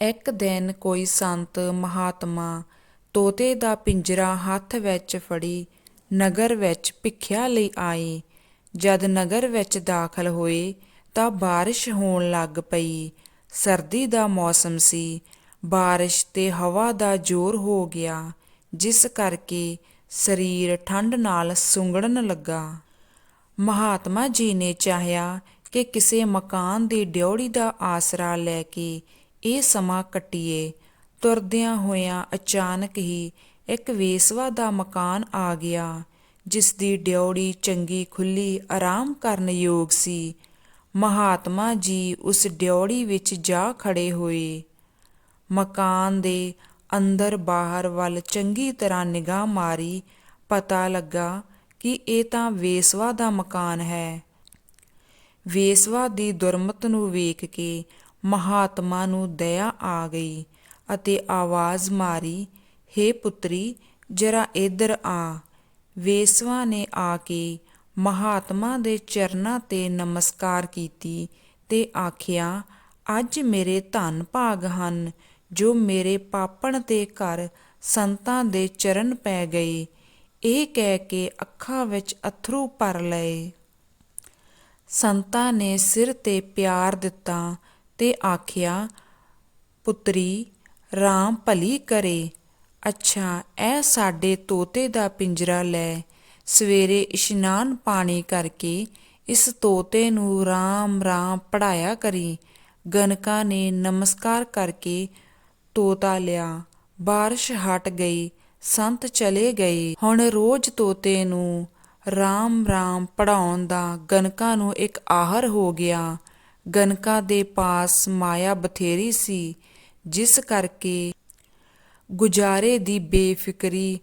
ਇੱਕ ਦਿਨ ਕੋਈ ਸੰਤ ਮਹਾਤਮਾ ਤੋਤੇ ਦਾ ਪਿੰਜਰਾ ਹੱਥ ਵਿੱਚ ਫੜੀ ਨਗਰ ਵਿੱਚ ਭਿੱਖਿਆ ਲਈ ਆਏ। ਜਦ ਨਗਰ ਵਿੱਚ ਦਾਖਲ ਹੋਏ ਤਾਂ ਬਾਰਿਸ਼ ਹੋਣ ਲੱਗ ਪਈ। ਸਰਦੀ ਦਾ ਮੌਸਮ ਸੀ। ਬਾਰਿਸ਼ ਤੇ ਹਵਾ ਦਾ ਜ਼ੋਰ ਹੋ ਗਿਆ, ਜਿਸ ਕਰਕੇ ਸਰੀਰ ਠੰਡ ਨਾਲ ਸੁੰਗੜਨ ਲੱਗਾ। ਮਹਾਤਮਾ ਜੀ ਨੇ ਚਾਹਿਆ ਕਿ ਕਿਸੇ ਮਕਾਨ ਦੀ ਡਿਉੜੀ ਦਾ ਆਸਰਾ ਲੈ ਕੇ ਇਹ ਸਮਾਂ ਕੱਟੀਏ। ਤੁਰਦਿਆਂ ਹੋਇਆਂ ਅਚਾਨਕ ਹੀ ਇੱਕ ਵੇਸਵਾ ਦਾ ਮਕਾਨ ਆ ਗਿਆ ਜਿਸ ਦੀ ਡਿਉੜੀ ਚੰਗੀ ਖੁੱਲੀ ਆਰਾਮ ਕਰਨ ਯੋਗ ਸੀ। ਮਹਾਤਮਾ ਜੀ ਉਸ ਡਿਉੜੀ ਵਿੱਚ ਜਾ ਖੜੇ ਹੋਏ। ਮਕਾਨ ਦੇ ਅੰਦਰ ਬਾਹਰ ਵੱਲ ਚੰਗੀ ਤਰ੍ਹਾਂ ਨਿਗਾਹ ਮਾਰੀ, ਪਤਾ ਲੱਗਾ ਕਿ ਇਹ ਤਾਂ ਵੇਸਵਾ ਦਾ ਮਕਾਨ ਹੈ। ਵੇਸਵਾ ਦੀ ਦੁਰਮਤ ਨੂੰ ਵੇਖ ਕੇ ਮਹਾਤਮਾ ਨੂੰ ਦਇਆ ਆ ਗਈ ਅਤੇ ਆਵਾਜ਼ ਮਾਰੀ, ਹੇ ਪੁੱਤਰੀ, ਜਰਾ ਇੱਧਰ ਆ। ਵੇਸਵਾ ਨੇ ਆ ਕੇ ਮਹਾਤਮਾ ਦੇ ਚਰਨਾਂ ਤੇ ਨਮਸਕਾਰ ਕੀਤੀ ਤੇ ਆਖਿਆ, ਅੱਜ ਮੇਰੇ ਧੰਨ ਭਾਗ ਹਨ, ਜੋ ਮੇਰੇ ਪਾਪਣ ਤੇ ਘਰ ਸੰਤਾਂ ਦੇ ਚਰਨ ਪੈ ਗਏ। ਇਹ ਕਹਿ ਕੇ ਅੱਖਾਂ ਵਿੱਚ ਅੱਥਰੂ ਭਰ ਲਏ। ਸੰਤਾਂ ਨੇ ਸਿਰ ਤੇ ਪਿਆਰ ਦਿੱਤਾ ਤੇ ਆਖਿਆ, ਪੁੱਤਰੀ, ਰਾਮ ਭਲੀ ਕਰੇ। ਅੱਛਾ, ਇਹ ਸਾਡੇ ਤੋਤੇ ਦਾ ਪਿੰਜਰਾ ਲੈ। ਸਵੇਰੇ ਇਸ਼ਨਾਨ ਪਾਣੀ ਕਰਕੇ ਇਸ ਤੋਤੇ ਨੂੰ ਰਾਮ ਰਾਮ ਪੜਾਇਆ ਕਰੀ। ਗਨਕਾ ਨੇ ਨਮਸਕਾਰ ਕਰਕੇ ਤੋਤਾ ਲਿਆ। ਬਾਰਿਸ਼ ਹਟ ਗਈ, ਸੰਤ ਚਲੇ ਗਏ। ਹੁਣ ਰੋਜ਼ ਤੋਤੇ ਨੂੰ ਰਾਮ ਰਾਮ ਪੜਾਉਣ ਦਾ ਗਨਕਾ ਨੂੰ ਇੱਕ ਆਹਰ ਹੋ ਗਿਆ। ਗਨਕਾ ਦੇ ਪਾਸ ਮਾਇਆ ਬਥੇਰੀ ਸੀ, ਜਿਸ ਕਰਕੇ ਗੁਜਾਰੇ ਦੀ ਬੇਫਿਕਰੀ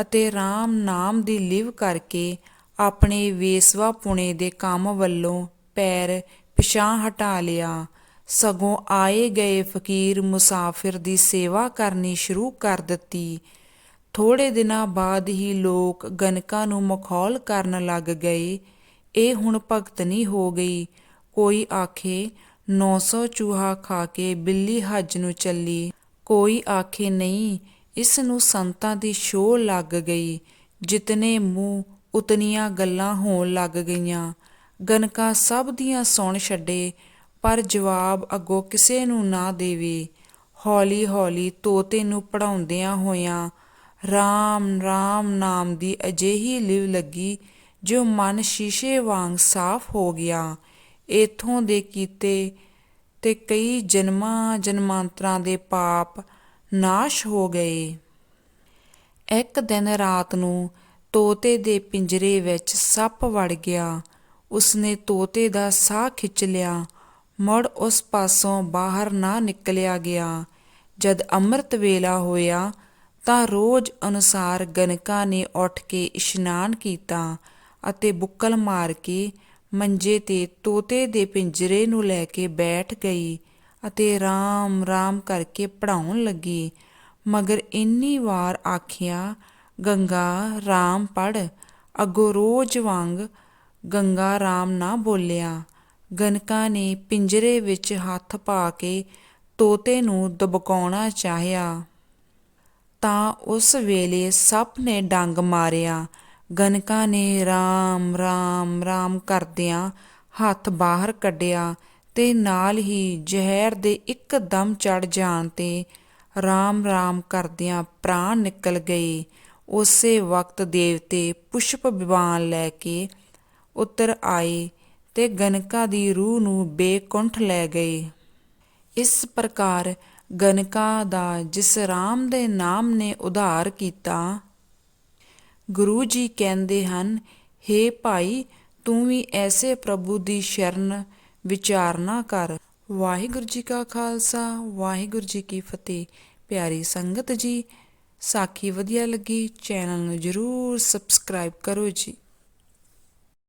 ਅਤੇ RAM ਨਾਮ ਦੀ ਲਿਵ ਕਰਕੇ ਆਪਣੇ ਵੇਸਵਾ ਪੁਣੇ ਦੇ ਕੰਮ ਵੱਲੋਂ ਪੈਰ ਪਿਛਾਂ ਹਟਾ ਲਿਆ। ਸਗੋਂ ਆਏ ਗਏ ਫਕੀਰ ਮੁਸਾਫਿਰ ਦੀ ਸੇਵਾ ਕਰਨੀ ਸ਼ੁਰੂ ਕਰ ਦਿੱਤੀ। ਥੋੜੇ ਦਿਨਾਂ ਬਾਅਦ ਹੀ ਲੋਕ ਗਨਕਾ ਨੂੰ ਮਖੌਲ ਕਰਨ ਲੱਗ ਗਏ। ਇਹ ਹੁਣ ਭਗਤਨੀ ਹੋ ਗਈ। ਕੋਈ ਆਖੇ 900 ਚੂਹਾ ਖਾ ਕੇ ਬਿੱਲੀ ਹੱਜ ਨੂੰ ਚੱਲੀ। ਕੋਈ ਆਖੇ, ਨਹੀਂ, ਇਸ ਨੂੰ ਸੰਤਾਂ ਦੀ ਸ਼ੋਅ ਲੱਗ ਗਈ। ਜਿਤਨੇ ਮੂੰਹ ਉਤਨੀਆਂ ਗੱਲਾਂ ਹੋਣ ਲੱਗ ਗਈਆਂ। ਗਨਕਾ ਸਭ ਦੀਆਂ ਸੁਣ ਛੱਡੇ, ਪਰ ਜਵਾਬ ਅੱਗੋਂ ਕਿਸੇ ਨੂੰ ਨਾ ਦੇਵੇ। ਹੌਲੀ ਹੌਲੀ ਤੋਤੇ ਨੂੰ ਪੜਾਉਂਦਿਆਂ ਹੋਇਆਂ RAM RAM ਨਾਮ ਦੀ ਅਜਿਹੀ ਲਿਵ ਲੱਗੀ, ਜੋ ਮਨ ਸ਼ੀਸ਼ੇ ਵਾਂਗ ਸਾਫ਼ ਹੋ ਗਿਆ। ਇੱਥੋਂ ਦੇ ਕੀਤੇ ਤੇ ਕਈ ਜਨਮਾਂ ਜਨਮਾਂਤਰਾਂ ਦੇ ਪਾਪ ਨਾਸ਼ ਹੋ ਗਏ। ਇੱਕ ਦਿਨ ਰਾਤ ਨੂੰ ਤੋਤੇ ਦੇ ਪਿੰਜਰੇ ਵਿੱਚ ਸੱਪ ਵੜ ਗਿਆ। ਉਸਨੇ ਤੋਤੇ ਦਾ ਸਾਹ ਖਿੱਚ ਲਿਆ। ਮੁੜ ਉਸ ਪਾਸੋਂ ਬਾਹਰ ਨਾ ਨਿਕਲਿਆ ਗਿਆ। ਜਦ ਅੰਮ੍ਰਿਤ ਵੇਲਾ ਹੋਇਆ ਤਾਂ ਰੋਜ਼ ਅਨੁਸਾਰ ਗਨਕਾ ਨੇ ਉੱਠ ਕੇ ਇਸ਼ਨਾਨ ਕੀਤਾ ਅਤੇ ਬੁੱਕਲ ਮਾਰ ਕੇ ਮੰਜੇ ਤੇ ਤੋਤੇ ਦੇ ਪਿੰਜਰੇ ਨੂੰ ਲੈ ਕੇ ਬੈਠ ਗਈ ਅਤੇ ਰਾਮ ਰਾਮ ਕਰਕੇ ਪੜ੍ਹਾਉਣ ਲੱਗੀ। ਮਗਰ ਇੰਨੀ ਵਾਰ ਆਖਿਆ, ਗੰਗਾ, ਰਾਮ ਪੜ ਅੱਗੋਂ ਰੋਜ਼ ਵਾਂਗ ਗੰਗਾ ਰਾਮ ਨਾ ਬੋਲਿਆ। ਗਨਕਾ ਨੇ ਪਿੰਜਰੇ ਵਿੱਚ ਹੱਥ ਪਾ ਕੇ ਤੋਤੇ ਨੂੰ ਦਬਕਾਉਣਾ ਚਾਹਿਆ। ਤਾਂ ਉਸ ਵੇਲੇ ਸੱਪ ਨੇ ਡੰਗ ਮਾਰਿਆ। ਗਨਕਾ ਨੇ ਰਾਮ ਰਾਮ ਰਾਮ ਕਰਦਿਆਂ ਹੱਥ ਬਾਹਰ ਕੱਢਿਆ ਤੇ ਨਾਲ ਹੀ ਜ਼ਹਿਰ ਦੇ ਇੱਕਦਮ ਚੜ ਜਾਣ ਤੇ ਰਾਮ ਰਾਮ ਕਰਦਿਆਂ ਪ੍ਰਾਣ ਨਿਕਲ ਗਏ। ਉਸੇ ਵਕਤ ਦੇਵਤੇ ਪੁਸ਼ਪ ਵਿਵਾਨ ਲੈ ਕੇ ਉਤਰ ਆਏ ਤੇ ਗਨਕਾ ਦੀ ਰੂਹ ਨੂੰ ਬੇਕੁੰਠ ਲੈ ਗਏ। ਇਸ ਪ੍ਰਕਾਰ ਗਨਕਾ ਦਾ ਜਿਸ ਰਾਮ ਦੇ ਨਾਮ ਨੇ ਉਧਾਰ ਕੀਤਾ ਗੁਰੂ ਜੀ ਕਹਿੰਦੇ ਹਨ हे ਭਾਈ, ਤੂੰ ਵੀ ਐਸੇ ਪ੍ਰਭੂ ਦੀ ਸ਼ਰਨ ਵਿਚਾਰਨਾ ਕਰ। ਵਾਹਿਗੁਰੂ ਜੀ ਕਾ ਖਾਲਸਾ, ਵਾਹਿਗੁਰੂ ਜੀ ਕੀ ਫਤਿਹ। ਪਿਆਰੀ ਸੰਗਤ ਜੀ, ਸਾਖੀ ਵਧੀਆ ਲੱਗੀ, ਚੈਨਲ ਨੂੰ ਜਰੂਰ ਸਬਸਕ੍ਰਾਈਬ ਕਰੋ ਜੀ।